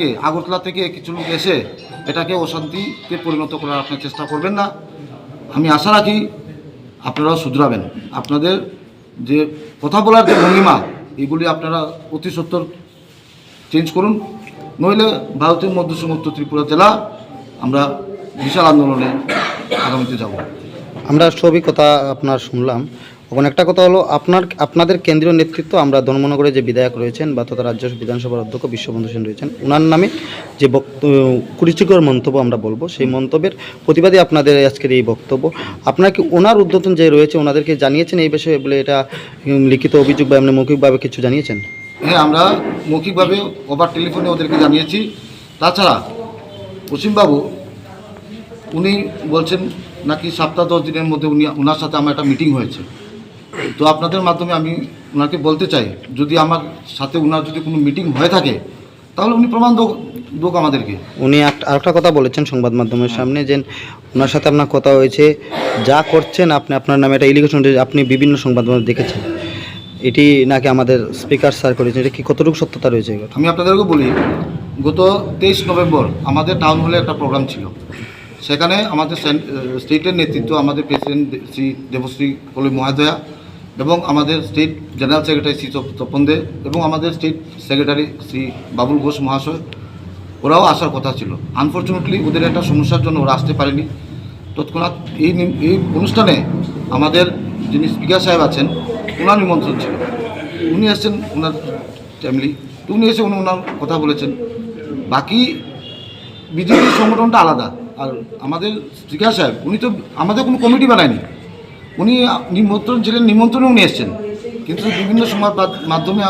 কে? আগরতলা থেকে কিছু লোক এসে এটাকে অশান্তিতে পরিণত করার আপনার চেষ্টা করবেন না। আমি আশা রাখি আপনারাও শুধরাবেন। আপনাদের যে কথা বলার যে ভঙ্গিমা, এগুলি আপনারা অতি সত্তর চেঞ্জ করুন। নইলে ভারতের মধ্যসীমান্ত ত্রিপুরা জেলা, আমরা বিশাল আন্দোলনে আগামীতে যাব। আমরা সবই কথা আপনার শুনলাম। এখন একটা কথা হলো, আপনার, আপনাদের কেন্দ্রীয় নেতৃত্ব, আমরা ধর্মনগরে যে বিধায়ক রয়েছেন, বা তথা রাজ্য বিধানসভার অধ্যক্ষ বিশ্ববন্ধু সেন রয়েছেন ওনার নামে যে কুরুচিকর মন্তব্য আমরা বলব, সেই মন্তব্যের প্রতিবাদে আপনাদের আজকের এই বক্তব্য। আপনার কি ওনার উদ্বোধন যে রয়েছে ওনাদেরকে জানিয়েছেন এই বিষয়ে বলে এটা লিখিত অভিযোগ বা এমনি মৌখিকভাবে কিছু জানিয়েছেন? হ্যাঁ আমরা মৌখিকভাবে ওভার টেলিফোনে ওদেরকে জানিয়েছি। তাছাড়া অসীমবাবু, উনি বলছেন নাকি সপ্তাহ দশ দিনের মধ্যে উনি ওনার সাথে আমার একটা মিটিং হয়েছে। তো আপনাদের মাধ্যমে আমি ওনাকে বলতে চাই যদি আমার সাথে ওনার যদি কোনো মিটিং হয়ে থাকে তাহলে উনি প্রমাণ দোক দোক আমাদেরকে। উনি একটা আরেকটা কথা বলেছেন সংবাদ মাধ্যমের সামনে যে ওনার সাথে আপনার কথা হয়েছে যা করছেন আপনি আপনার নামে একটা ইলিগেশন আপনি বিভিন্ন সংবাদ মাধ্যমে দেখেছেন। এটি নাকি আমাদের স্পিকার স্যার করেছেন এটা কি কতটুকু সত্যতা রয়েছে আমি আপনাদেরকে বলি গত তেইশ নভেম্বর আমাদের টাউন হলে একটা প্রোগ্রাম ছিল। সেখানে আমাদের স্টেটের নেতৃত্ব আমাদের প্রেসিডেন্ট শ্রী দেবশ্রী কলি মহাদয়া এবং আমাদের state general secretary Shri Tapan De এবং আমাদের স্টেট সেক্রেটারি শ্রী বাবুল ঘোষ মহাশয়, ওরাও আসার কথা ছিল। আনফর্চুনেটলি ওদের একটা সমস্যার জন্য ওরা আসতে পারেনি। তৎক্ষণাৎ এই এই অনুষ্ঠানে আমাদের যিনি স্পিকার সাহেব আছেন, ওনার নিমন্ত্রণ ছিল। উনি এসেছেন, ওনার ফ্যামিলি তো উনি এসে উনি ওনার কথা বলেছেন। বাকি বিজেপির সংগঠনটা আলাদা। আর আমাদের স্পিকার সাহেব, উনি তো আমাদের কোনো কমিটি বানায়নি। উনি নিমন্ত্রণ ছিলেন নিমন্ত্রণে উনি এসছেন। কিন্তু বিভিন্ন সংবাদ মাধ্যমে